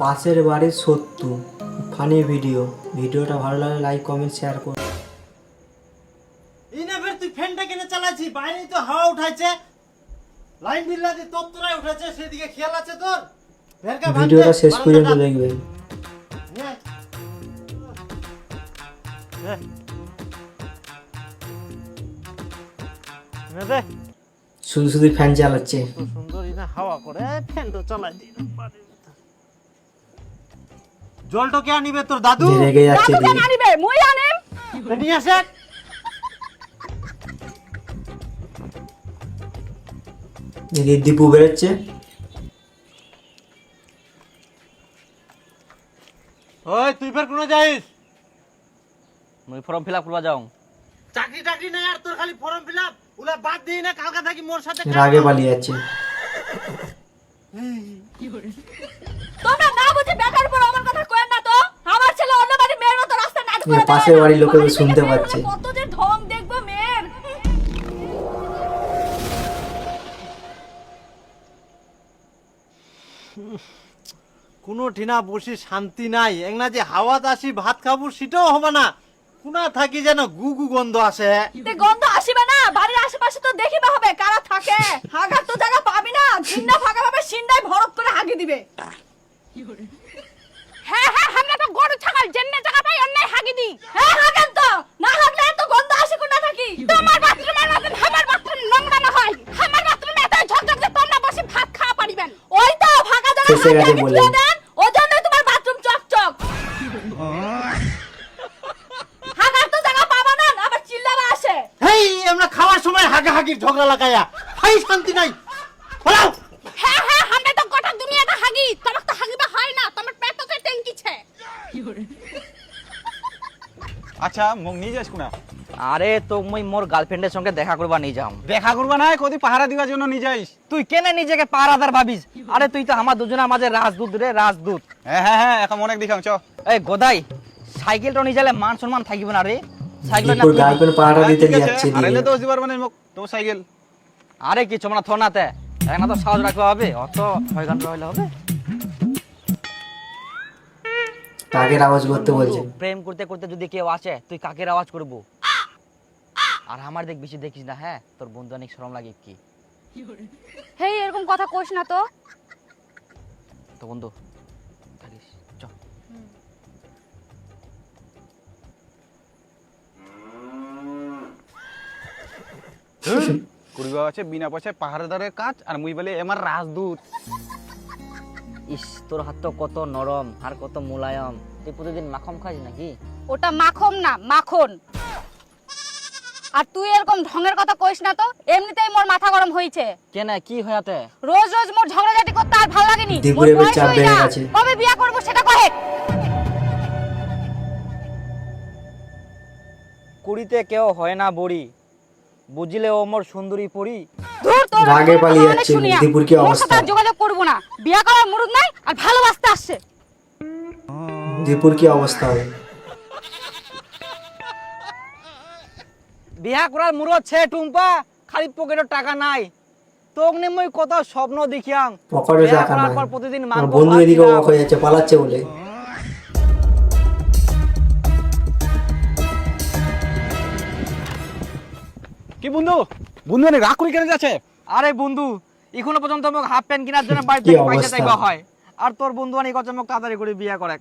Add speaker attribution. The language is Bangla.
Speaker 1: পাশের বাড়ির সত্যু। Funny video. ভিডিওটা ভালো লাগলে লাইক কমেন্ট শেয়ার করুন
Speaker 2: না তুই ফ্যানটা কেন চালাচ্ছি? বাইরে তো হাওয়া উঠাইছে। লাইন বিল্লা দিয়ে তত্তরায় উঠেছে সেদিকে খেয়াল আছে তোর?
Speaker 1: ভিডিওটা শেষ পর্যন্ত দেখবেন। শুধু শুধু ফ্যান চালাচ্ছে।
Speaker 2: সুন্দরী হাওয়া করে। ফ্যান তো চালাই দিই। জলটা কে আনিবে তোর দাদু?
Speaker 1: রেগে যাচ্ছে
Speaker 3: দাদু কেন আনিবে? মুই আনিম।
Speaker 2: নিয়ে আসে?
Speaker 1: দিদি দীপু বেরোচ্ছে।
Speaker 2: ওই তুই ফের কোনো যাইস?
Speaker 4: মুই ফর্ম ফিল আপ করবা যাও।
Speaker 2: চাকরি টাকরি নাই আর তোর খালি ফর্ম ফিল আপ ওলা বাদ দিই না কালকা থাকি মোর সাথে
Speaker 1: রাগে পালিয়ে যাচ্ছে।
Speaker 3: তোমরা না বুঝে বেকার উপর আমার কথা কয়েন না তো আমার ছেলে অন্য বাড়ি মেয়ের মতো রাস্তা নাটক
Speaker 1: না,
Speaker 3: করে
Speaker 1: পাশের বাড়ির
Speaker 3: লোকে
Speaker 1: শুনতে পাচ্ছে।
Speaker 3: কত যে ঢং দেখব মেয়ের
Speaker 2: কোনো ঠিনা বসি শান্তি নাই। একনা যে হাওয়াত আসি ভাত খাব সেটাও হবে না। কোনা থাকি যেন গু গু গন্ধ আসে।
Speaker 3: তে গন্ধ আসিবে না বাড়ির আশেপাশে তো দেখিবে হবে কারা থাকে হাগার তো জায়গা পাবি না জিন্না ফাঁকা ভাবে সিন্দায় ভরত করে হাগি দিবে হ্যাঁ হ্যাঁ আমরা তো গরু ছাগল জেন্নে জায়গা পাই অন্যায় হাগি দি হ্যাঁ হাগেন তো না হাগলে তো গন্ধ আসে কোন থাকি তোমার বাথরুমের মতন আমার বাথরুম নোংরা না হয় আমার বাথরুমে এত ঝকঝক যে তোমরা বসে ভাত খাওয়া পারিবেন ওই তো
Speaker 1: শেষে গেছে বলে।
Speaker 3: ওই জন্যই তোমার বাথরুম চকচক। হাগার তো জায়গা পাবা না আবার চিল্লাবা আসে।
Speaker 2: হেই আমরা খাওয়ার সময় হাগা হাগির ঝগড়া লাগাইয়া হাই শান্তি নাই। ফলাও
Speaker 3: হ্যাঁ হ্যাঁ আমরা তো গোটা দুনিয়াতে হাগি। তোমার তো হাগিবা হয় না তোমার পেটতে ট্যাঙ্কিছে।
Speaker 5: আচ্ছা মোক নিয়ে যাস কোনা?
Speaker 4: আরে তো মুই মোর গার্লফ্রেন্ডের সঙ্গে দেখা করবা নিয়ে যাম।
Speaker 5: দেখা করবা না কদি পাহারা দিবার জন্য নিয়ে যাইস?
Speaker 4: তুই কেনে নিজেকে পারাদার ভাবিস? আরে তুই তো আমার দুজনের মাঝে রাজদূত রে রাজদূত।
Speaker 5: হ্যাঁ হ্যাঁ হ্যাঁ এখন অনেক দেখাম চ।
Speaker 4: এই গোদাই সাইকেলটা নিয়ে যালে মান সম্মান থাকিব না রে। সাইকেল না
Speaker 1: গার্লফ্রেন্ড পাহাড়া দিতে যাচ্ছে দিদি
Speaker 5: দোষ দিবার মানে মোক তোমার সাইকেল।
Speaker 4: আরে কিছু মানে থনাতে? এখন তো সাহস রাখতে হবে অত ছয় ঘণ্টা হইলে হবে।
Speaker 1: কাকের আওয়াজ করতে বলছে।
Speaker 4: প্রেম করতে করতে যদি কেউ আসে তুই কাকের আওয়াজ করব? আর আমার দেখ বেশি দেখিস না হ্যাঁ? তোর বন্ধু অনেক শরম লাগে কি?
Speaker 3: হেই এরকম কথা কোস না তো।
Speaker 4: তো বন্ধু থাকিস চ।
Speaker 5: করিবা আছে বিনা পয়সায় পাহাড়দারের কাজ আর মুই বলে আমার রাজদূত।
Speaker 4: ইস তোর হাত তো কত নরম আর কত মোলায়ম। তুই প্রতিদিন মাখন খাস নাকি?
Speaker 3: ওটা মাখন না মাখন। আর তুই এরকম ঢঙের কথা কইস না তো এমনিতেই মোর মাথা গরম হইছে।
Speaker 4: কেন কি হয়াতে
Speaker 3: রোজ রোজ মোর ঝগড়াঝাটি করতে আর ভালো লাগেনি। মোর বয়স
Speaker 1: চাপ
Speaker 3: হই না।
Speaker 1: গেছে।
Speaker 3: কবে বিয়া করব সেটা কহে।
Speaker 4: কুড়িতে কেউ হয় না বড়ি বুঝলে ও মোর সুন্দরী পড়ি
Speaker 3: ধুর তোর
Speaker 1: রাগে পালিয়ে যাচ্ছে, দীপুর কি অবস্থা?
Speaker 3: যোগাযোগ করব না। বিয়া করার মুরুদ নাই আর ভালোবাসতে আসছে।
Speaker 1: দীপুর কি অবস্থা? হবে
Speaker 4: বিয়া করার মুরত ছে টুম্পা খালি পকেটে টাকা নাই। তোকনে মই কত স্বপ্ন দেখিয়াম।
Speaker 1: পকেটে টাকা নাই।
Speaker 4: প্রতিদিন মাংস
Speaker 1: বন্ধু এদিকে অবাক হয়ে যাচ্ছে পালাচ্ছে বলে।
Speaker 5: কি বন্ধু? বন্ধু অনেক রাগ করে কেন যাচ্ছে।
Speaker 4: আরে বন্ধু এখনও পর্যন্ত মোক হাফ প্যান্ট কেনার জন্য বাড়ি থেকে পয়সা চাইবা হয়। আর তোর বন্ধু অনেক কথা মোক তাড়াতাড়ি করে বিয়া করে